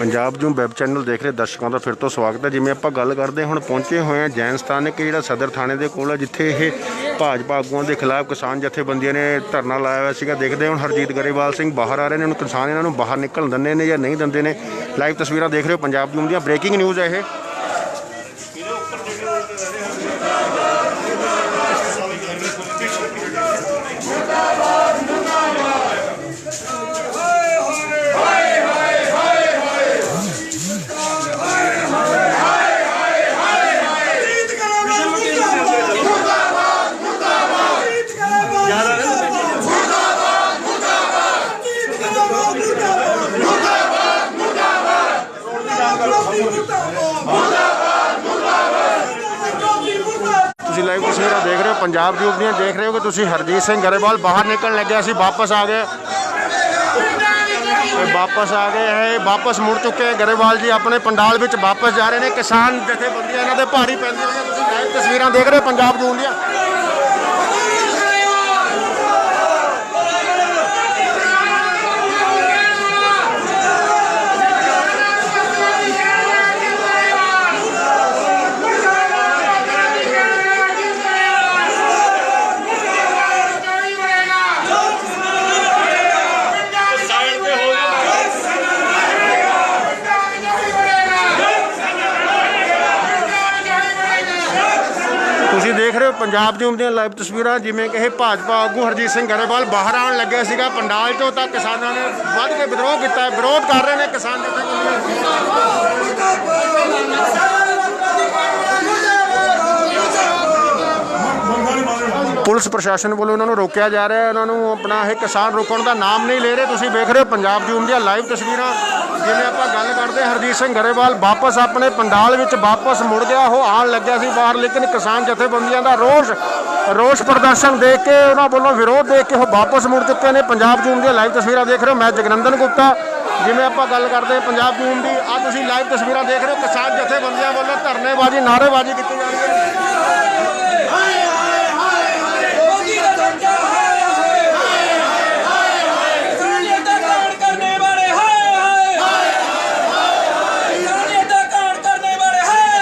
Punjab Zoom web channel ਦੇਖ ਰਹੇ ਦਰਸ਼ਕਾਂ ਦਾ ਫਿਰ ਤੋਂ ਸਵਾਗਤ ਹੈ। ਜਿਵੇਂ ਆਪਾਂ ਗੱਲ ਕਰਦੇ ਹਾਂ, ਹੁਣ ਪਹੁੰਚੇ ਹੋਏ ਹਾਂ ਜੈਨ ਸਥਾਨਕ ਜਿਹੜਾ ਸਦਰ ਥਾਣੇ ਦੇ ਕੋਲ ਹੈ ਜਿੱਥੇ ਇਹ ਭਾਜਪਾ ਆਗੂਆਂ ਦੇ ਖਿਲਾਫ ਕਿਸਾਨ ਜਥੇਬੰਦੀਆਂ ਨੇ ਧਰਨਾ ਲਾਇਆ ਹੋਇਆ ਸੀਗਾ। ਦੇਖਦੇ ਹੁਣ ਹਰਜੀਤ ਗਰੇਵਾਲ ਸਿੰਘ ਬਾਹਰ ਆ ਰਹੇ ਨੇ ਹੁਣ ਕਿਸਾਨ ਇਹਨਾਂ ਨੂੰ ਬਾਹਰ ਨਿਕਲਣ ਦਿੰਦੇ ਨੇ ਜਾਂ ਨਹੀਂ ਦਿੰਦੇ ਨੇ। ਲਾਈਵ ਤਸਵੀਰਾਂ ਦੇਖ ਰਹੇ ਹੋ ਪੰਜਾਬ ਜੂਮ ਦੀਆਂ। ਬ੍ਰੇਕਿੰਗ ਨਿਊਜ਼ ਹੈ ਇਹ। ਪੰਜਾਬ ਜੂਮ ਦੀਆਂ ਦੇਖ ਰਹੇ ਹੋ ਕਿ ਤੁਸੀਂ ਹਰਜੀਤ ਸਿੰਘ ਗਰੇਵਾਲ ਬਾਹਰ ਨਿਕਲਣ ਲੱਗਿਆ ਸੀ ਵਾਪਸ ਆ ਗਏ। ਇਹ ਵਾਪਸ ਆ ਗਏ ਹੈ ਵਾਪਸ ਮੁੜ ਚੁੱਕੇ ਹੈ। ਗਰੇਵਾਲ ਜੀ ਆਪਣੇ ਪੰਡਾਲ ਵਿੱਚ ਵਾਪਸ ਜਾ ਰਹੇ ਨੇ। ਕਿਸਾਨ ਜਥੇਬੰਦੀਆਂ ਇਹਨਾਂ ਦੇ ਭਾਰੀ ਪੈਂਦੀਆਂ ਨੇ। ਤੁਸੀਂ ਲਾਈਵ ਤਸਵੀਰਾਂ ਦੇਖ ਰਹੇ ਹੋ ਪੰਜਾਬ ਜੂਮ ਦੀਆਂ ਤੁਸੀਂ ਦੇਖ ਰਹੇ ਹੋ ਪੰਜਾਬ ਜੂਮ ਦੀਆਂ ਲਾਈਵ ਤਸਵੀਰਾਂ, ਜਿਵੇਂ ਕਿ ਇਹ ਭਾਜਪਾ ਆਗੂ ਹਰਜੀਤ ਸਿੰਘ ਗਰੇਵਾਲ ਬਾਹਰ ਆਉਣ ਲੱਗਿਆ ਸੀਗਾ। ਪੰਡਾਲ ਤੋਂ ਤਾਂ ਕਿਸਾਨਾਂ ਨੇ ਵੱਧ ਕੇ ਵਿਦਰੋਹ ਕੀਤਾ ਹੈ, ਵਿਰੋਧ ਕਰ ਰਹੇ ਨੇ ਕਿਸਾਨ ਜਥੇਬੰਦੀਆਂ। ਪੁਲਿਸ ਪ੍ਰਸ਼ਾਸਨ ਵੱਲੋਂ ਇਹਨਾਂ ਨੂੰ ਰੋਕਿਆ ਜਾ ਰਿਹਾ ਹੈ। ਉਹਨਾਂ ਨੂੰ ਆਪਣਾ ਇਹ ਕਿਸਾਨ ਰੋਕਣ ਦਾ ਨਾਮ ਨਹੀਂ ਲੈ ਰਹੇ। ਤੁਸੀਂ ਵੇਖ ਰਹੇ ਹੋ ਪੰਜਾਬ ਜੂਮ ਦੀਆਂ ਲਾਈਵ ਤਸਵੀਰਾਂ। ਜਿਵੇਂ ਆਪਾਂ ਗੱਲ ਕਰਦੇ ਹਰਜੀਤ ਸਿੰਘ ਗਰੇਵਾਲ ਵਾਪਸ ਆਪਣੇ ਪੰਡਾਲ ਵਿੱਚ ਵਾਪਸ ਮੁੜ ਗਿਆ। ਉਹ ਆਉਣ ਲੱਗਿਆ ਸੀ ਬਾਹਰ, ਲੇਕਿਨ ਕਿਸਾਨ ਜਥੇਬੰਦੀਆਂ ਦਾ ਰੋਸ ਰੋਸ ਪ੍ਰਦਰਸ਼ਨ ਦੇਖ ਕੇ ਉਹਨਾਂ ਵੱਲੋਂ ਵਿਰੋਧ ਦੇਖ ਕੇ ਉਹ ਵਾਪਸ ਮੁੜ ਚੁੱਕੇ ਨੇ। ਪੰਜਾਬ ਜੂਮ ਦੀਆਂ ਲਾਈਵ ਤਸਵੀਰਾਂ ਦੇਖ ਰਹੇ ਹੋ ਮੈਂ ਜਗਨੰਦਨ ਗੁਪਤਾ। ਜਿਵੇਂ ਆਪਾਂ ਗੱਲ ਕਰਦੇ ਹਾਂ ਪੰਜਾਬ ਜੂਮ ਦੀ ਆ ਤੁਸੀਂ ਲਾਈਵ ਤਸਵੀਰਾਂ ਦੇਖ ਰਹੇ ਹੋ। ਕਿਸਾਨ ਜਥੇਬੰਦੀਆਂ ਵੱਲੋਂ ਧਰਨੇਬਾਜ਼ੀ, ਨਾਅਰੇਬਾਜ਼ੀ ਕੀਤੀ ਜਾ ਰਹੀ ਹੈ ਇਨਸਾਨੀਅਤ ਦਾ ਕਾਂਡ ਕਰਨੇ ਵਾਲੇ ਹਾਏ ਹਾਏ ਇਨਸਾਨੀਅਤ ਦਾ ਕਾਂਡ ਕਰਨੇ ਵਾਲੇ ਹਾਏ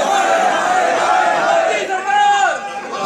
ਹਾਏ ਸਰਕਾਰ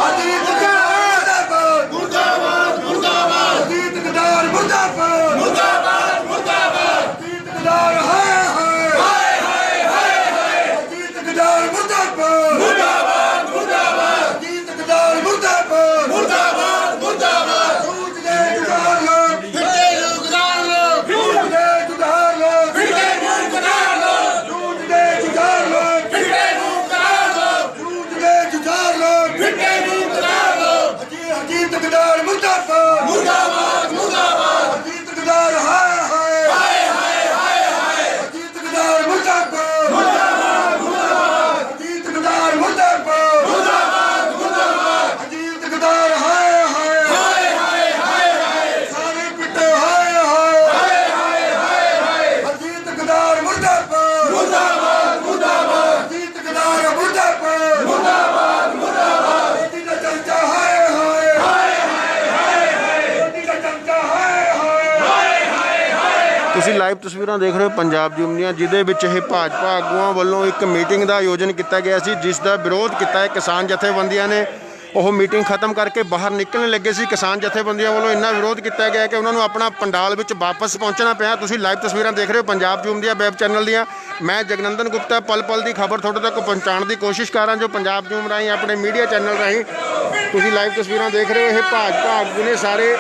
ਅਜੀਤ ਮੁਰਦਾਬਾਦ ਮੁਰਦਾਬਾਦ ਮੁਰਦਾਬਾਦ ਅਜੀਤ ਗਦਾਰ ਮੁਰਦਾਬਾਦ ਮੁਰਦਾਬਾਦ ਮੁਰਦਾਬਾਦ ਅਜੀਤ ਗਦਾਰ ਹਾਏ ਹਾਏ ਹਾਏ ਹਾਏ ਹਾਏ ਅਜੀਤ ਗਦਾਰ ਮੁਰਦਾਬਾਦ ਮੁਰਦਾਬਾਦ ਮੁਰਦਾਬਾਦ ਅਜੀਤ ਗਦਾਰ ਮੁਰਦਾਬਾਦ ਮੁਰਦਾਬਾਦ ਮੁਰਦਾਬਾਦ ਸੂਚ ਦੇ ਜੁਗਾਰ ਲੋ ਫਿੱਟੇ ਨੂੰ ਗਦਾਰ ਲੋ ਸੂਚ ਦੇ ਜੁਗਾਰ ਲੋ ਫਿੱਟੇ ਨੂੰ ਗਦਾਰ ਲੋ ਸੂਚ ਦੇ ਜੁਗਾਰ ਲੋ ਫਿੱਟੇ ਨੂੰ ਗਦਾਰ ਲੋ ਸੂਚ ਦੇ ਜੁਗਾਰ ਲੋ ਫਿੱਟੇ ਨੂੰ ਗਦਾਰ ਲੋ ਅਜੀ ਅਜੀਤ ਗਦਾਰ ਮੁਰਦਾਬਾਦ ਮੁਰਦਾਬਾਦ ਮੁਰਦਾਬਾਦ ਅਜੀਤ ਗਦਾਰ ਹਾਏ ਹਾਏ ਹਾਏ ਹਾਏ ਹਾਏ ਹਾਏ ਅਜੀਤ ਗਦਾਰ ਮੁਰਦਾਬਾਦ ਮੁਰਦਾਬਾਦ ਮੁਰਦਾਬਾਦ ਅਜੀਤ ਗਦਾਰ ਮੁਰਦਾਬਾਦ ਮੁਰਦਾਬਾਦ ਮੁਰਦਾਬਾਦ ਅਜੀਤ ਗਦਾਰ ਹਾਏ ਹਾਏ ਹਾਏ ਹਾਏ ਹਾਏ ਹਾਏ ਸਾਰੇ ਪਿੱਟੇ ਹਾਏ ਹਾਏ ਹਾਏ ਹਾਏ ਹਾਏ ਹਾਏ ਅਜੀਤ ਗਦਾਰ ਮੁਰਦਾਬਾਦ ਮੁਰਦਾਬਾਦ ਮੁਰਦਾਬਾਦ ਅਜੀਤ ਗਦਾਰ ਮੁਰਦਾਬਾਦ ਮੁਰਦਾਬਾਦ ਮੁਰਦਾਬਾਦ ਮੋਦੀ ਦਾ ਚਮਚਾ ਹਾਏ ਹਾਏ ਹਾਏ ਹਾਏ ਹਾਏ ਹਾਏ ਮੋਦੀ ਦਾ ਚਮਚਾ ਹਾਏ ਹਾਏ ਤੁਸੀਂ ਲਾਈਵ ਤਸਵੀਰਾਂ ਦੇਖ ਰਹੇ ਹੋ ਪੰਜਾਬ ਜੂਮ ਦੀਆਂ, ਜਿਹਦੇ ਵਿੱਚ ਇਹ ਭਾਜਪਾ ਆਗੂਆਂ ਵੱਲੋਂ ਇੱਕ ਮੀਟਿੰਗ ਦਾ ਆਯੋਜਨ ਕੀਤਾ ਗਿਆ ਸੀ, ਜਿਸ ਦਾ ਵਿਰੋਧ ਕੀਤਾ ਹੈ ਕਿਸਾਨ ਜਥੇਬੰਦੀਆਂ ਨੇ। ਉਹ ਮੀਟਿੰਗ ਖਤਮ ਕਰਕੇ ਬਾਹਰ ਨਿਕਲਣ ਲੱਗੇ ਸੀ। ਕਿਸਾਨ ਜਥੇਬੰਦੀਆਂ ਵੱਲੋਂ ਇੰਨਾ ਵਿਰੋਧ ਕੀਤਾ ਗਿਆ ਕਿ ਉਹਨਾਂ ਨੂੰ ਆਪਣਾ ਪੰਡਾਲ ਵਿੱਚ ਵਾਪਸ ਪਹੁੰਚਣਾ ਪਿਆ। ਤੁਸੀਂ ਲਾਈਵ ਤਸਵੀਰਾਂ ਦੇਖ ਰਹੇ ਹੋ ਪੰਜਾਬ ਜੂਮ ਦੀਆਂ, ਵੈਬ ਚੈਨਲ ਦੀਆਂ। ਮੈਂ ਜਗਨੰਦਨ ਗੁਪਤਾ ਪਲ ਪਲ ਦੀ ਖਬਰ ਤੁਹਾਡੇ ਤੱਕ ਪਹੁੰਚਾਉਣ ਦੀ ਕੋਸ਼ਿਸ਼ ਕਰਾਂ ਜੋ ਪੰਜਾਬ ਜੂਮ ਰਾਹੀਂ, ਆਪਣੇ ਮੀਡੀਆ ਚੈਨਲ ਰਾਹੀਂ ਤੁਸੀਂ ਲਾਈਵ ਤਸਵੀਰਾਂ ਦੇਖ ਰਹੇ ਹੋ। ਇਹ ਭਾਜਪਾ ਆਗੂ ਨੇ ਸਾਰੇ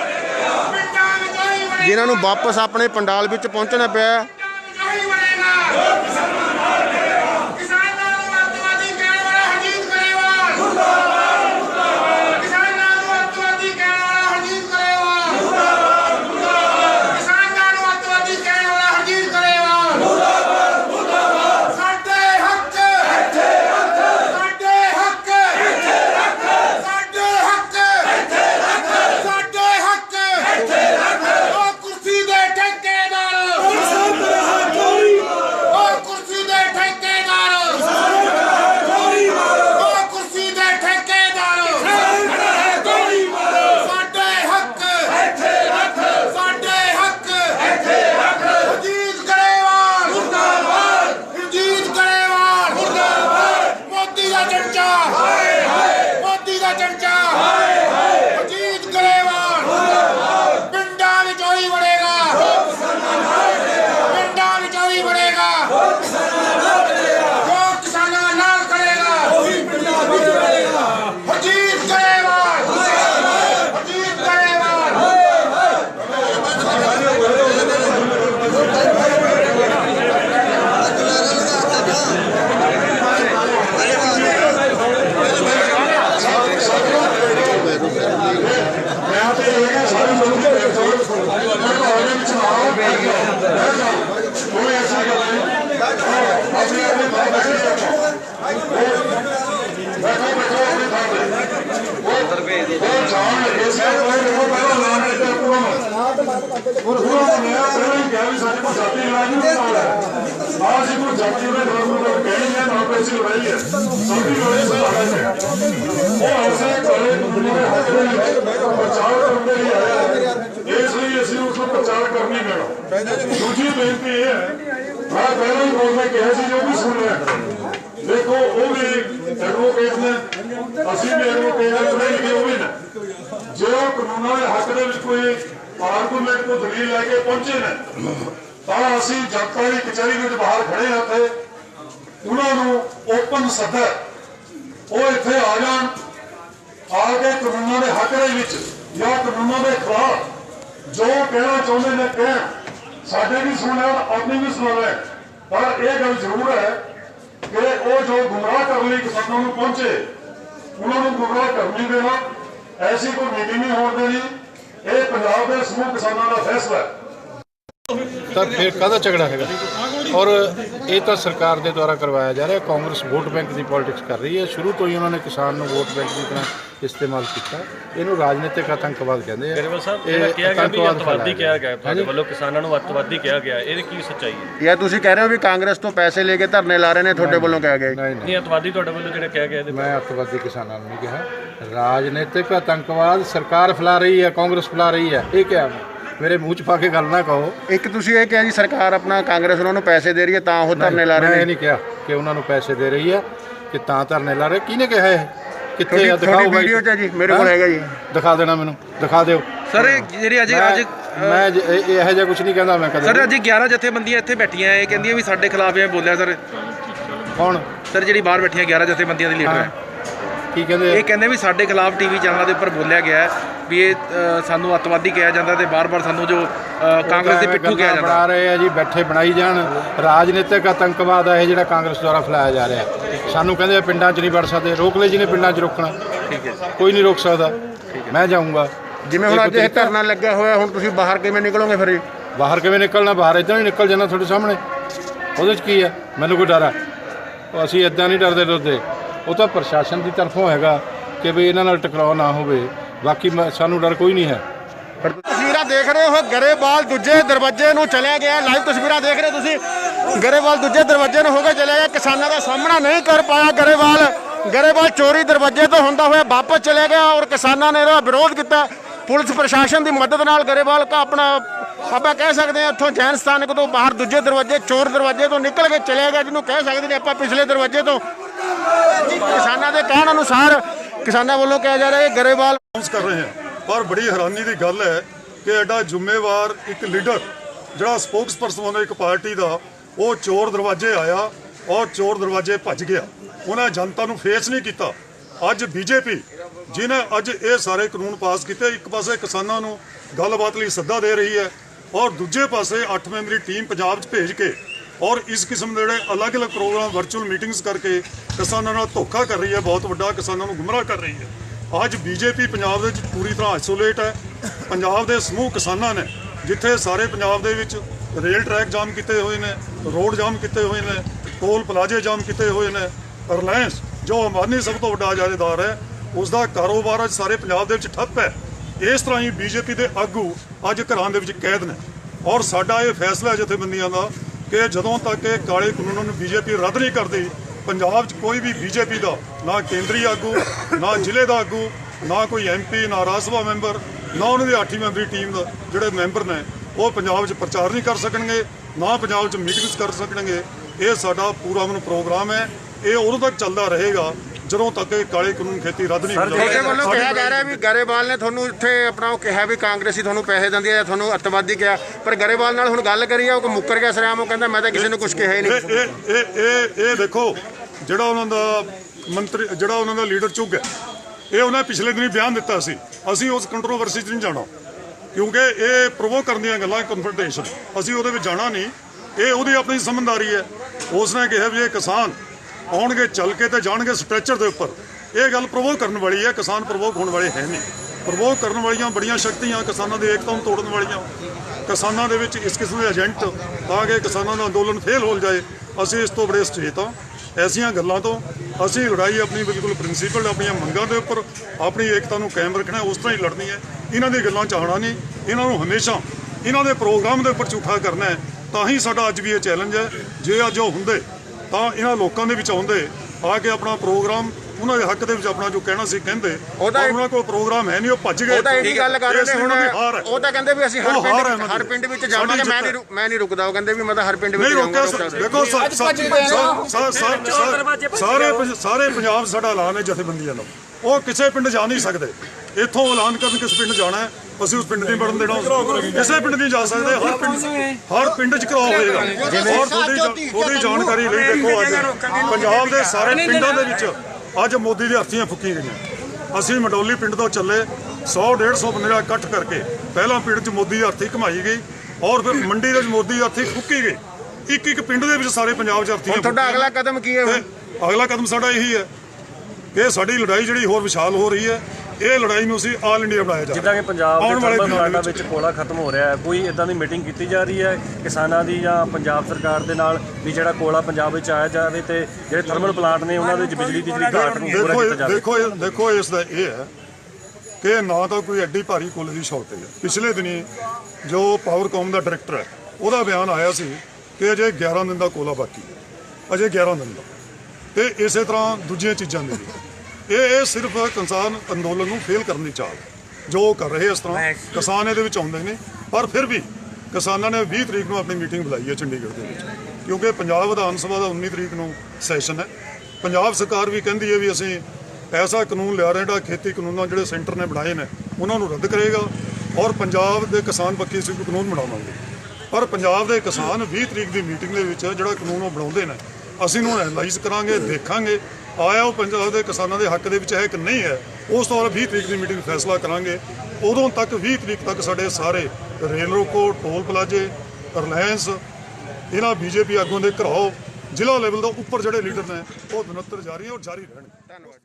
ਜਿਨ੍ਹਾਂ ਨੂੰ ਵਾਪਸ ਆਪਣੇ ਪੰਡਾਲ ਵਿੱਚ ਪਹੁੰਚਣਾ ਪਿਆ ਤੇ ਰਹੇਗਾ ਸਾਰੇ ਮਨੁੱਖ ਦੇ ਜੋੜ ਸੁਣ ਮੈਂ ਤੁਹਾਡੇ ਵਿੱਚ ਆਉਂ ਕੋਈ ਐਸੀ ਗੱਲ ਨਹੀਂ ਆਪਣੇ ਆਪਣੇ ਬਾਪ ਬੱਚੇ ਰੱਖੋ ਬੈਠੋ ਬੈਠੋ ਆਪਣੇ ਬਾਪ ਉਹ ਜਾਣ ਲੱਗੇ ਸੀ ਉਹ ਪਹਿਲਾਂ ਹੀ ਕਿਹਾ ਵੀ ਸਾਡੇ ਕੋਲ ਜਾਤੀ ਲੜਾਈ ਨਹੀਂ ਨਾਲ ਹੈ ਅਸੀਂ ਕੋਈ ਜਾਤੀ ਦੇ ਲੋਕ ਨੂੰ ਕਹਿਣੀ ਹੈ ਨਾ ਕੋਈ ਲੜਾਈ ਹੈ ਸਾਡੀ ਲੜਾਈ ਸਹਾਰਾ ਹੈ ਉਹ ਐਸੇ ਕਾਲੇ ਦੁਨੀਆ ਦੇ ਦੇ ਵਿੱਚ ਪ੍ਰਚਾਰ ਕਰਨ ਦੇ ਲਈ ਆਇਆ ਹੈ ਇਸ ਲਈ ਅਸੀਂ ਉਸ ਨੂੰ ਪ੍ਰਚਾਰ ਕਰਨੀ ਪੈਣਾ ਦੂਜੀ ਬੇਨਤੀ ਇਹ ਹੈ ਮੈਂ ਪਹਿਲਾਂ ਹੀ ਬੋਲਦਾ ਕਿਹਾ ਸੀ ਜੋ ਵੀ ਸੁਣਿਆ ਦੇਖੋ, ਉਹ ਵੀ ਐਡਵੋਕੇਟ ਨੇ ਅਸੀਂ ਵੀ ਐਡਵੋਕੇਟ ਹਾਂ ਪੜ੍ਹੇ ਲਿਖੇ ਉਹ ਵੀ ਜੇ ਉਹ ਕਾਨੂੰਨਾਂ ਦੇ ਹੱਕ ਦੇ ਵਿੱਚ ਕੋਈ ਆਰਗੂਮੈਂਟ ਕੋ ਦਲੀਲ ਲੈ ਕੇ ਪਹੁੰਚੇ ਨੇ, ਤਾਂ ਅਸੀਂ ਜਨਤਾ ਦੀ ਕਚਹਿਰੀ ਵਿੱਚ ਬਾਹਰ ਖੜੇ ਹਾਂ ਤੇ ਉਹਨਾਂ ਨੂੰ ਓਪਨ ਸੱਦਾ ਉਹ ਇੱਥੇ ਆ ਜਾਣ, ਆ ਕੇ ਕਾਨੂੰਨਾਂ ਦੇ ਹੱਕ ਦੇ ਵਿੱਚ ਜਾਂ ਕਾਨੂੰਨਾਂ ਦੇ ਖਿਲਾਫ ਜੋ ਕਹਿਣਾ ਚਾਹੁੰਦੇ ਨੇ ਕਹਿਣ। ਸਾਡੇ ਵੀ ਸੁਣਿਆ ਆਪਣੀ ਵੀ ਸੁਣ ਲੈ ਪਰ ਇਹ ਗੱਲ ਜ਼ਰੂਰ ਹੈ ਕਿ ਉਹ ਜੋ ਗੁੰਮਰਾਹ ਕਰਨ ਲਈ ਕਿਸਾਨਾਂ ਨੂੰ ਪਹੁੰਚੇ ਉਹਨਾਂ ਨੂੰ ਗੁੰਮਰਾਹ ਕਰਨ ਨਹੀਂ ਦੇਣਾ, ਐਸੀ ਕੋਈ ਮੀਟਿੰਗ ਨਹੀਂ ਹੋਣ ਦੇਣੀ। ਇਹ ਪੰਜਾਬ ਦੇ ਸਮੂਹ ਕਿਸਾਨਾਂ ਦਾ ਫੈਸਲਾ ਹੈ। ਤਾਂ ਫਿਰ ਕਾਹਦਾ ਝਗੜਾ ਹੈਗਾ? ਔਰ ਇਹ ਤਾਂ ਸਰਕਾਰ ਦੇ ਦੁਆਰਾ ਕਰਵਾਇਆ ਜਾ ਰਿਹਾ ਕਾਂਗਰਸ ਵੋਟ ਬੈਂਕ ਦੀ ਪੋਲਿਟਿਕਸ ਕਰ ਰਹੀ ਹੈ। ਸ਼ੁਰੂ ਤੋਂ ਹੀ ਉਹਨਾਂ ਨੇ ਕਿਸਾਨ ਨੂੰ ਵੋਟ ਬੈਂਕ ਦੀ ਤਰ੍ਹਾਂ ਇਸਤੇਮਾਲ ਕੀਤਾ। ਇਹਨੂੰ ਰਾਜਨੀਤਿਕ ਆਤੰਕਵਾਦ ਕਹਿੰਦੇ ਆ। ਗਰੇਵਾਲ ਸਾਹਿਬ ਇਹ ਜਿਹੜਾ ਕਿਹਾ ਗਿਆ ਵੀ ਆਤੰਕਵਾਦ ਅੱਤਵਾਦੀ ਕਿਹਾ ਗਿਆ ਤੁਹਾਡੇ ਵੱਲੋਂ ਕਿਸਾਨਾਂ ਨੂੰ ਅੱਤਵਾਦੀ ਕਿਹਾ ਗਿਆ ਇਹਦੀ ਕੀ ਸੱਚਾਈ ਹੈ? ਜਾਂ ਤੁਸੀਂ ਕਹਿ ਰਹੇ ਹੋ ਵੀ ਕਾਂਗਰਸ ਤੋਂ ਪੈਸੇ ਲੈ ਕੇ ਧਰਨੇ ਲਾ ਰਹੇ ਨੇ ਤੁਹਾਡੇ ਵੱਲੋਂ ਕਿਹਾ ਗਿਆ। ਨਹੀਂ ਨਹੀਂ। ਨਹੀਂ ਅੱਤਵਾਦੀ ਤੁਹਾਡੇ ਵੱਲੋਂ ਜਿਹੜਾ ਕਿਹਾ ਗਿਆ ਇਹਦੇ ਮੈਂ ਅੱਤਵਾਦੀ ਕਿਸਾਨਾਂ ਨੂੰ ਨਹੀਂ ਕਿਹਾ। ਰਾਜਨੀਤਿਕ ਆਤੰਕਵਾਦ ਸਰਕਾਰ ਫੈਲਾ ਰਹੀ ਹੈ ਕਾਂਗਰਸ ਫੈਲਾ ਰਹੀ ਹੈ ਇਹ ਕਿਹਾ ਮੈਂ। ਮੇਰੇ ਮੂੰਹ 'ਚ ਪਾ ਕੇ ਗੱਲ ਨਾ ਕਹੋ। ਇੱਕ ਤੁਸੀਂ ਇਹ ਕਿਹਾ ਜੀ ਸਰਕਾਰ ਆਪਣਾ ਕਾਂਗਰਸ ਉਹਨਾਂ ਨੂੰ ਪੈਸੇ ਦੇ ਰਹੀ ਹੈ ਤਾਂ ਉਹ ਧਰਨੇ ਲਾ ਮੈਂ ਰਹੇ ਇਹ ਨੇ ਨਹੀਂ ਕਿਹਾ ਕਿ ਉਹਨਾਂ ਨੂੰ ਪੈਸੇ ਦੇ ਰਹੀ ਹੈ ਕਿ ਤਾਂ ਧਰਨੇ ਲਾ ਰਹੇ। ਕਿਹਨੇ ਕਿਹਾ ਇਹ? ਕਿੱਥੇ ਆ? ਤੁਹਾਡੀ ਦਿਖਾਓ ਬਾਈ। ਵੀਡੀਓ 'ਚ ਹੈ ਜੀ ਮੇਰੇ ਕੋਲ ਹੈਂ? ਹੈਗਾ ਜੀ। ਦਿਖਾ ਦੇਣਾ ਮੈਨੂੰ ਦਿਖਾ ਦਿਓ। ਸਰ ਇਹ ਜਿਹੜੀ ਅੱਜ ਅੱਜ ਮੈਂ ਜ- ਇਹ ਇਹ ਇਹੋ ਜਿਹਾ ਕੁਝ ਨਹੀਂ ਕਹਿੰਦਾ ਮੈਂ ਕਦੇ ਸਰ ਅੱਜ 11 ਜਥੇਬੰਦੀਆਂ ਇੱਥੇ ਬੈਠੀਆਂ ਇਹ ਕਹਿੰਦੀਆਂ ਵੀ ਸਾਡੇ ਖਿਲਾਫ ਇਹ ਬੋਲਿਆ ਸਰ। ਕੌਣ? ਸਰ ਜਿਹੜੀ ਬਾਹਰ ਬੈਠੀਆਂ 11 ਜਥੇਬੰਦੀਆਂ ਦੇ ਲੀਡਰ ਹੈ। ਕੀ ਕਹਿੰਦੇ? ਇਹ ਕਹਿੰਦੇ ਵੀ ਸਾਡੇ ਖਿਲਾਫ ਟੀਵੀ ਚੈਨਲਾਂ ਦੇ ਉੱਪਰ ਬੋਲਿਆ ਗਿਆ ਹੈ ਵੀ ਇਹ ਅ, ਸਾਨੂੰ ਅੱਤਵਾਦੀ ਕਿਹਾ ਜਾਂਦਾ ਤੇ ਬਾਰ-ਬਾਰ ਸਾਨੂੰ ਜੋ ਅ, ਕਾਂਗਰਸ ਦੇ ਪਿੱਠੂ ਕਿਹਾ ਬਣਾ ਜਾਂਦਾ ਰਹੇ ਆ ਜੀ ਬੈਠੇ ਬਣਾਈ ਜਾਣ। ਰਾਜਨੀਤਿਕ ਆਤੰਕਵਾਦ ਆ ਇਹ ਜਿਹੜਾ ਕਾਂਗਰਸ ਦੁਆਰਾ ਫੈਲਾਇਆ ਜਾ ਰਿਹਾ। ਸਾਨੂੰ ਕਹਿੰਦੇ ਆ ਪਿੰਡਾਂ 'ਚ ਨਹੀਂ ਵੜ ਸਕਦੇ ਰੋਕ ਲੈ ਜਿਹਨੇ ਪਿੰਡਾਂ 'ਚ ਰੋਕਣਾ। ਠੀਕ ਹੈ ਕੋਈ ਨਹੀਂ ਰੋਕ ਸਕਦਾ। ਮੈਂ ਜਾਊਂਗਾ। ਜਿਵੇਂ ਹੁਣ ਅੱਜ ਇਹ ਧਰਨਾ ਲੱਗਿਆ ਹੋਇਆ ਹੁਣ ਤੁਸੀਂ ਬਾਹਰ ਕਿਵੇਂ ਨਿਕਲੋਗੇ ਫਿਰ? ਬਾਹਰ ਕਿਵੇਂ ਨਿਕਲਣਾ? ਬਾਹਰ ਇਦਾਂ ਹੀ ਨਿਕਲ ਜਾਣਾ ਤੁਹਾਡੇ ਸਾਹਮਣੇ। ਉਹਦੇ 'ਚ ਕੀ ਹੈ ਮੈਨੂੰ ਕੋਈ ਡਰ ਉਹ ਅਸੀਂ ਇਦਾਂ ਨਹੀਂ ਡਰਦੇ ਡਰਦੇ ਉਹ ਤਾਂ ਪ੍ਰਸ਼ਾਸਨ ਦੀ ਤਰਫੋਂ ਹੈਗਾ ਕਿ ਵੀ ਇਹਨਾਂ ਨਾਲ ਟਕਰਾਅ ਨਾ ਹੋਵੇ। ਬਾਕੀ ਮੈਂ- ਸਾਨੂੰ ਡਰ ਕੋਈ ਨਹੀਂ ਹੈ। ਤਸਵੀਰਾਂ ਦੇਖ ਰਹੇ ਹੋ, ਗਰੇਵਾਲ ਦੂਜੇ ਦਰਵਾਜ਼ੇ ਨੂੰ ਚਲਿਆ ਗਿਆ। ਲਾਈਵ ਤਸਵੀਰਾਂ ਦੇਖ ਰਹੇ ਤੁਸੀਂ। ਗਰੇਵਾਲ ਦੂਜੇ ਦਰਵਾਜ਼ੇ ਨੂੰ ਹੋ ਕੇ ਚਲਿਆ ਗਿਆ ਕਿਸਾਨਾਂ ਦਾ ਸਾਹਮਣਾ ਨਹੀਂ ਕਰ ਪਾਇਆ ਗਰੇਵਾਲ। ਗਰੇਵਾਲ ਚੋਰੀ ਦਰਵਾਜ਼ੇ ਤੋਂ ਹੁੰਦਾ ਹੋਇਆ ਵਾਪਸ ਚਲੇ ਗਿਆ ਔਰ ਕਿਸਾਨਾਂ ਨੇ ਇਹਦਾ ਵਿਰੋਧ ਕੀਤਾ। ਪੁਲਿਸ ਪ੍ਰਸ਼ਾਸਨ ਦੀ ਮਦਦ ਨਾਲ ਗਰੇਵਾਲ ਕਾ ਆਪਣਾ ਆਪਾਂ ਕਹਿ ਸਕਦੇ ਹਾਂ, ਇੱਥੋਂ ਜੈਨ ਸਥਾਨਕ ਤੋਂ ਬਾਹਰ ਦੂਜੇ ਦਰਵਾਜ਼ੇ, ਚੋਰ ਦਰਵਾਜ਼ੇ ਤੋਂ ਨਿਕਲ ਕੇ ਚਲਿਆ ਗਿਆ, ਜਿਹਨੂੰ ਕਹਿ ਸਕਦੇ ਨੇ ਆਪਾਂ ਪਿਛਲੇ ਦਰਵਾਜ਼ੇ ਤੋਂ। ਕਿਸਾਨਾਂ ਦੇ ਕਹਿਣ ਅਨੁਸਾਰ ਕਿਸਾਨਾਂ ਵੱਲੋਂ ਕਿਹਾ ਜਾ ਰਿਹਾ ਹੈ ਗਰੇਵਾਲ ਅਨਾਉਂਸ ਕਰ ਰਹੇ ਹਾਂ। ਪਰ ਬੜੀ ਹੈਰਾਨੀ ਦੀ ਗੱਲ ਹੈ ਕਿ ਐਡਾ ਜ਼ਿੰਮੇਵਾਰ ਇੱਕ ਲੀਡਰ ਜਿਹੜਾ ਸਪੋਕਸਪਰਸਨ ਹੁੰਦਾ ਇੱਕ ਪਾਰਟੀ ਦਾ, ਉਹ ਚੋਰ ਦਰਵਾਜ਼ੇ ਆਇਆ ਔਰ ਚੋਰ ਦਰਵਾਜ਼ੇ ਭੱਜ ਗਿਆ। ਉਹਨਾਂ ਜਨਤਾ ਨੂੰ ਫੇਸ ਨਹੀਂ ਕੀਤਾ। ਅੱਜ ਬੀਜੇਪੀ ਜਿਨੇ ਅੱਜ ਇਹ ਸਾਰੇ ਕਾਨੂੰਨ ਪਾਸ ਕੀਤੇ, ਇੱਕ ਪਾਸੇ ਕਿਸਾਨਾਂ ਨੂੰ ਗੱਲਬਾਤ ਲਈ ਸੱਦਾ ਦੇ ਰਹੀ ਹੈ ਔਰ ਦੂਜੇ ਪਾਸੇ 8 ਮੈਂਬਰੀ ਟੀਮ ਪੰਜਾਬ 'ਚ ਭੇਜ ਕੇ ਔਰ ਇਸ ਕਿਸਮ ਦੇ ਜਿਹੜੇ ਅਲੱਗ-ਅਲੱਗ ਪ੍ਰੋਗਰਾਮ ਵਰਚੁਅਲ ਮੀਟਿੰਗਸ ਕਰਕੇ ਕਿਸਾਨਾਂ ਨਾਲ ਧੋਖਾ ਕਰ ਰਹੀ ਹੈ, ਬਹੁਤ ਵੱਡਾ ਕਿਸਾਨਾਂ ਨੂੰ ਗੁੰਮਰਾਹ ਕਰ ਰਹੀ ਹੈ। ਅੱਜ ਬੀਜੇਪੀ ਪੰਜਾਬ ਦੇ ਵਿੱਚ ਪੂਰੀ ਤਰ੍ਹਾਂ ਆਈਸੋਲੇਟ ਹੈ। ਪੰਜਾਬ ਦੇ ਸਮੂਹ ਕਿਸਾਨਾਂ ਨੇ, ਜਿੱਥੇ ਸਾਰੇ ਪੰਜਾਬ ਦੇ ਵਿੱਚ ਰੇਲ ਟਰੈਕ ਜਾਮ ਕੀਤੇ ਹੋਏ ਨੇ ਰੋਡ ਜਾਮ ਕੀਤੇ ਹੋਏ ਨੇ ਟੋਲ ਪਲਾਜ਼ੇ ਜਾਮ ਕੀਤੇ ਹੋਏ ਨੇ ਰਿਲਾਇੰਸ ਜੋ ਅੰਬਾਨੀ ਸਭ ਤੋਂ ਵੱਡਾ ਜਾਇਦਾਰ ਹੈ ਉਸ ਦਾ ਕਾਰੋਬਾਰ ਅੱਜ ਸਾਰੇ ਪੰਜਾਬ ਦੇ ਵਿੱਚ ਠੱਪ ਹੈ। ਇਸ ਤਰ੍ਹਾਂ ਹੀ ਬੀਜੇਪੀ ਦੇ ਆਗੂ ਅੱਜ ਘਰਾਂ ਦੇ ਵਿੱਚ ਕੈਦ ਨੇ। ਔਰ ਸਾਡਾ ਇਹ ਫੈਸਲਾ ਜਥੇਬੰਦੀਆਂ ਦਾ ਕਿ ਜਦੋਂ ਤੱਕ ਇਹ ਕਾਲੇ ਕਾਨੂੰਨਾਂ ਨੂੰ ਬੀਜੇਪੀ ਰੱਦ ਨਹੀਂ ਕਰਦੀ, ਪੰਜਾਬ 'ਚ ਕੋਈ ਵੀ ਬੀਜੇਪੀ ਦਾ ਨਾ ਕੇਂਦਰੀ ਆਗੂ, ਨਾ ਜ਼ਿਲ੍ਹੇ ਦਾ ਆਗੂ, ਨਾ ਕੋਈ ਐਮਪੀ ਨਾ ਰਾਜ ਸਭਾ ਮੈਂਬਰ, ਨਾ ਉਹਨਾਂ ਦੀ ਆਠੀ ਮੈਂਬਰੀ ਟੀਮ ਦਾ ਜਿਹੜੇ ਮੈਂਬਰ ਨੇ, ਉਹ ਪੰਜਾਬ 'ਚ ਪ੍ਰਚਾਰ ਨਹੀਂ ਕਰ ਸਕਣਗੇ, ਨਾ ਪੰਜਾਬ 'ਚ ਮੀਟਿੰਗਸ ਕਰ ਸਕਣਗੇ। ਇਹ ਸਾਡਾ ਪੂਰਾ ਮਨ ਪ੍ਰੋਗਰਾਮ ਹੈ। ਇਹ ਉਦੋਂ ਤੱਕ ਚੱਲਦਾ ਰਹੇਗਾ ਜਦੋਂ ਤੱਕ ਇਹ ਕਾਲੇ ਕਾਨੂੰਨ ਖੇਤੀ ਰੱਦ ਨਹੀਂ ਹੋ ਤੁਹਾਡੇ ਵੱਲੋਂ ਕਿਹਾ ਜਾ ਰਿਹਾ ਵੀ ਗਰੇਵਾਲ ਨੇ ਤੁਹਾਨੂੰ ਇੱਥੇ ਆਪਣਾ ਉਹ ਕਿਹਾ ਵੀ ਕਾਂਗਰਸੀ ਤੁਹਾਨੂੰ ਪੈਸੇ ਦਿੰਦੀ ਹੈ ਜਾਂ ਤੁਹਾਨੂੰ ਅੱਤਵਾਦੀ ਕਿਹਾ ਪਰ ਗਰੇਵਾਲ ਨਾਲ ਹੁਣ ਗੱਲ ਕਰੀ ਆ ਉਹ ਮੁੱਕਰ ਗਿਆ ਸਰਿਆਮ ਉਹ ਕਹਿੰਦਾ ਮੈਂ ਤਾਂ ਕਿਸੇ ਨੂੰ ਕੁਝ ਕਿਹਾ ਹੀ ਨਹੀਂ। ਇਹ ਇਹ ਇਹ ਇਹ ਦੇਖੋ ਜਿਹੜਾ ਉਹਨਾਂ ਦਾ ਮੰਤਰੀ ਜਿਹੜਾ ਉਹਨਾਂ ਦਾ ਲੀਡਰ ਚੁੱਕ ਹੈ ਇਹ ਉਹਨਾਂ ਪਿਛਲੇ ਦਿਨੀ ਬਿਆਨ ਦਿੱਤਾ ਸੀ ਅਸੀਂ ਉਸ ਕੰਟਰੋਵਰਸੀ 'ਚ ਨਹੀਂ ਜਾਣਾ ਕਿਉਂਕਿ ਇਹ ਪ੍ਰੋਵੋਕ ਕਰਨ ਦੀਆਂ ਗੱਲਾਂ ਕਨਫਰੰਟੇਸ਼ਨ ਅਸੀਂ ਉਹਦੇ ਵਿੱਚ ਜਾਣਾ ਨਹੀਂ ਇਹ ਉਹਦੀ ਆਪਣੀ ਸਮਝਦਾਰੀ ਹੈ ਉਸ ਨੇ ਕਿਹਾ ਵੀ ਇਹ ਕਿਸਾਨ ਆਉਣਗੇ, ਚੱਲ ਕੇ ਤੇ ਜਾਣਗੇ ਸਟ੍ਰੈਚਰ ਦੇ ਉੱਪਰ। ਇਹ ਗੱਲ ਪ੍ਰੋਵੋਕ ਕਰਨ ਵਾਲੀ ਹੈ, ਕਿਸਾਨ ਪ੍ਰੋਵੋਕ ਹੋਣ ਵਾਲੇ ਹੈ ਨਹੀਂ। ਪ੍ਰੋਵੋਕ ਕਰਨ ਵਾਲੀਆਂ ਬੜੀਆਂ ਸ਼ਕਤੀਆਂ ਕਿਸਾਨਾਂ ਦੀ ਏਕਤਾ ਨੂੰ ਤੋੜਨ ਵਾਲੀਆਂ। ਕਿਸਾਨਾਂ ਦੇ ਵਿੱਚ ਇਸ ਕਿਸਮ ਦੇ ਏਜੰਟ ਤਾਂ ਕਿ ਕਿਸਾਨਾਂ ਦਾ ਅੰਦੋਲਨ ਫੇਲ ਹੋ ਜਾਏ, ਅਸੀਂ ਇਸ ਤੋਂ ਬੜੇ ਸੁਚੇਤ ਹਾਂ। ਐਸੀਆਂ ਗੱਲਾਂ ਤੋਂ ਅਸੀਂ ਲੜਾਈ ਆਪਣੀ ਬਿਲਕੁਲ ਪ੍ਰਿੰਸੀਪਲ ਆਪਣੀਆਂ ਮੰਗਾਂ ਦੇ ਉੱਪਰ ਆਪਣੀ ਏਕਤਾ ਨੂੰ ਕਾਇਮ ਰੱਖਣਾ ਉਸ ਤਰ੍ਹਾਂ ਹੀ ਲੜਨੀ ਹੈ। ਇਹਨਾਂ ਦੀ ਗੱਲਾਂ ਚ ਆਉਣਾ ਨਹੀਂ। ਇਹਨਾਂ ਨੂੰ ਹਮੇਸ਼ਾ ਇਹਨਾਂ ਦੇ ਪ੍ਰੋਗਰਾਮ ਦੇ ਉੱਪਰ ਝੂਠਾ ਕਰਨਾ ਹੈ। ਤਾਂ ਹੀ ਸਾਡਾ ਅੱਜ ਵੀ ਇਹ ਚੈਲੰਜ ਹੈ। ਜੇ ਅੱਜ ਉਹ ਹੁੰਦੇ ਤਾਂ ਇਹਨਾਂ ਲੋਕਾਂ ਦੇ ਵਿੱਚ ਆਉਂਦੇ ਆ ਕੇ ਆਪਣਾ ਪ੍ਰੋਗਰਾਮ ਉਹਨਾਂ ਦੇ ਹੱਕ ਦੇ ਵਿੱਚ ਆਪਣਾ ਜੋ ਕਹਿਣਾ ਸੀ ਕਹਿੰਦੇ ਉਹਨਾਂ ਕੋਲ ਪ੍ਰੋਗਰਾਮ ਹੈ ਨਹੀਂ ਉਹ ਭੱਜ ਗਏ ਉਹ ਤਾਂ ਇਹਦੀ ਗੱਲ ਕਰ ਰਹੇ ਨੇ ਹੁਣ। ਉਹ ਤਾਂ ਕਹਿੰਦੇ ਵੀ ਅਸੀਂ ਹਰ ਪਿੰਡ ਹਰ। ਪਿੰਡ ਵਿੱਚ ਜਾਵਾਂਗੇ ਮੈਂ ਨਹੀਂ ਮੈਂ ਨਹੀਂ ਰੁਕਦਾ ਉਹ ਕਹਿੰਦੇ ਵੀ ਮੈਂ ਤਾਂ ਹਰ ਪਿੰਡ ਵਿੱਚ ਜਾਊਂਗਾ। ਦੇਖੋ ਸਾਰੇ ਸਾਰੇ ਪੰਜਾਬ ਸਾਡਾ ਐਲਾਨ ਹੈ ਜਥੇਬੰਦੀਆਂ ਦਾ ਉਹ ਕਿਸੇ ਪਿੰਡ ਜਾ ਨਹੀਂ ਸਕਦੇ ਇੱਥੋਂ ਐਲਾਨ ਕਰਨ ਕਿਸ ਪਿੰਡ ਜਾਣਾ ਹੈ, ਅਸੀਂ ਉਸ ਪਿੰਡ ਨਹੀਂ ਵੜਨ ਦੇਣਾ। ਕਿਸੇ ਪਿੰਡ ਨਹੀਂ ਜਾ ਸਕਦੇ। ਹਰ ਪਿੰਡ ਹਰ ਪਿੰਡ ਚ ਕਰਾਓ ਹੋਏਗਾ। ਔਰ ਤੁਹਾਡੀ ਤੁਹਾਡੀ ਜਾਣਕਾਰੀ ਲਈ ਦੇਖੋ ਅੱਜ। ਪੰਜਾਬ ਦੇ ਸਾਰੇ ਪਿੰਡਾਂ ਦੇ ਵਿੱਚ ਅੱਜ ਮੋਦੀ ਦੀਆਂ ਅਰਥੀਆਂ ਫੁੱਕੀ ਗਈਆਂ। ਅਸੀਂ ਮੰਡੋਲੀ ਪਿੰਡ ਤੋਂ ਚੱਲੇ। 100 150 ਬੰਦੇ ਦਾ ਇਕੱਠ ਕਰਕੇ ਪਹਿਲਾਂ ਪਿੰਡ 'ਚ ਮੋਦੀ ਦੀ ਅਰਥੀ ਘਮਾਈ ਗਈ ਔਰ ਫਿਰ ਮੰਡੀ ਦੇ ਵਿੱਚ ਮੋਦੀ ਦੀ ਅਰਥੀ ਫੁੱਕੀ ਗਈ। ਇੱਕ ਇੱਕ ਪਿੰਡ ਦੇ ਵਿੱਚ ਸਾਰੇ ਪੰਜਾਬ 'ਚ ਅਰਥੀਆਂ ਹੁਣ ਤੁਹਾਡਾ। ਅਗਲਾ ਕਦਮ ਕੀ ਹੈ? ਅਗਲਾ ਕਦਮ ਸਾਡਾ ਇਹੀ ਹੈ ਕਿ ਸਾਡੀ ਲੜਾਈ ਜਿਹੜੀ ਹੋਰ ਵਿਸ਼ਾਲ ਹੋ ਰਹੀ ਹੈ। ਇਹ ਲੜਾਈ ਨੂੰ ਅਸੀਂ ਆਲ ਇੰਡੀਆ ਬਣਾਇਆ ਜਾ ਜਿੱਦਾਂ ਕਿ ਪੰਜਾਬ ਦੇ ਦੇ ਪਲਾਂਟਾਂ ਵਿੱਚ ਕੋਲਾ ਖਤਮ ਹੋ ਰਿਹਾ ਹੈ ਕੋਈ ਇਦਾਂ ਦੀ ਮੀਟਿੰਗ ਕੀਤੀ ਜਾ ਰਹੀ ਹੈ ਕਿਸਾਨਾਂ ਦੀ ਜਾਂ ਪੰਜਾਬ ਸਰਕਾਰ ਦੇ ਨਾਲ ਵੀ ਜਿਹੜਾ ਕੋਲਾ ਪੰਜਾਬ ਵਿੱਚ ਆਇਆ ਜਾਵੇ ਤੇ ਜਿਹੜੇ ਥਰਮਲ ਪਲਾਂਟ ਨੇ ਉਹਨਾਂ ਦੇ ਵਿੱਚ ਬਿਜਲੀ ਦੀ ਜਿਹੜੀ ਘਾਟ ਨੂੰ ਪੂਰਾ ਕੀਤਾ ਜਾਵੇ। ਦੇਖੋ ਦੇਖੋ ਇਸ ਦਾ ਇਹ ਹੈ ਕਿ ਨਾ ਤਾਂ ਕੋਈ ਐਡੀ ਭਾਰੀ ਕੋਲੇ ਦੀ ਸ਼ਾਰਟੇਜ ਹੈ। ਪਿਛਲੇ ਦਿਨੀ ਜੋ ਪਾਵਰਕਾਮ ਦਾ ਡਾਇਰੈਕਟਰ ਹੈ ਉਹਦਾ ਬਿਆਨ ਆਇਆ ਸੀ ਕਿ ਅਜੇ 11 ਦਿਨ ਦਾ ਕੋਲਾ ਬਾਕੀ ਹੈ। ਅਜੇ 11 ਦਿਨ ਦਾ। ਤੇ ਇਸੇ ਤਰ੍ਹਾਂ ਦੂਜੀਆਂ ਚੀਜ਼ਾਂ ਦੇ ਵੀ। ਇਹ ਇਹ ਸਿਰਫ ਕਿਸਾਨ ਅੰਦੋਲਨ ਨੂੰ ਫੇਲ ਕਰਨ ਦੀ ਚਾਲ ਜੋ ਕਰ ਰਹੇ ਇਸ ਤਰ੍ਹਾਂ ਕਿਸਾਨ ਇਹਦੇ ਵਿੱਚ ਆਉਂਦੇ ਨੇ ਪਰ ਫਿਰ ਵੀ ਕਿਸਾਨਾਂ ਨੇ 20 ਤਰੀਕ ਨੂੰ ਆਪਣੀ ਮੀਟਿੰਗ ਬੁਲਾਈ ਹੈ ਚੰਡੀਗੜ੍ਹ ਦੇ ਵਿੱਚ। ਕਿਉਂਕਿ ਪੰਜਾਬ ਵਿਧਾਨ ਸਭਾ ਦਾ 19 ਤਰੀਕ ਨੂੰ ਸੈਸ਼ਨ ਹੈ। ਪੰਜਾਬ ਸਰਕਾਰ ਵੀ ਕਹਿੰਦੀ ਹੈ ਵੀ ਅਸੀਂ ਐਸਾ ਕਾਨੂੰਨ ਲਿਆ ਰਹੇ ਜਿਹੜਾ ਖੇਤੀ ਕਾਨੂੰਨਾਂ ਜਿਹੜੇ ਸੈਂਟਰ ਨੇ ਬਣਾਏ ਨੇ ਉਹਨਾਂ ਨੂੰ ਰੱਦ ਕਰੇਗਾ ਔਰ ਪੰਜਾਬ ਦੇ ਕਿਸਾਨ ਪੱਖੀ ਅਸੀਂ ਕੋਈ ਕਾਨੂੰਨ ਬਣਾਵਾਂਗੇ। ਪਰ ਪੰਜਾਬ ਦੇ ਕਿਸਾਨ 20 ਤਰੀਕ ਦੀ ਮੀਟਿੰਗ ਦੇ ਵਿੱਚ ਜਿਹੜਾ ਕਾਨੂੰਨ ਉਹ ਬਣਾਉਂਦੇ ਨੇ ਅਸੀਂ ਉਹਨੂੰ ਐਨਾਲਾਈਜ਼ ਕਰਾਂਗੇ ਦੇਖਾਂਗੇ ਆਇਆ ਉਹ ਪੰਜਾਬ ਦੇ ਕਿਸਾਨਾਂ ਦੇ ਹੱਕ ਦੇ ਵਿੱਚ ਹੈ ਕਿ ਨਹੀਂ ਹੈ, ਉਸ ਤੋਂ ਬਾਅਦ 20 ਤਰੀਕ ਦੀ ਮੀਟਿੰਗ ਫੈਸਲਾ ਕਰਾਂਗੇ। ਉਦੋਂ ਤੱਕ 20 ਤਰੀਕ ਤੱਕ ਸਾਡੇ ਸਾਰੇ ਰੇਲ ਰੋਕੋ, ਟੋਲ ਪਲਾਜੇ, ਰਿਲਾਇੰਸ, ਇਹਨਾਂ ਬੀਜੇਪੀ ਆਗੂਆਂ ਦੇ ਘਰਾਓ, ਜ਼ਿਲ੍ਹਾ ਲੈਵਲ ਤੋਂ ਉੱਪਰ ਜਿਹੜੇ ਲੀਡਰ ਨੇ, ਉਹ ਦਿਨਤਰ ਜਾਰੀ ਹੈ ਔਰ ਜਾਰੀ ਰਹਿਣਗੇ। ਧੰਨਵਾਦ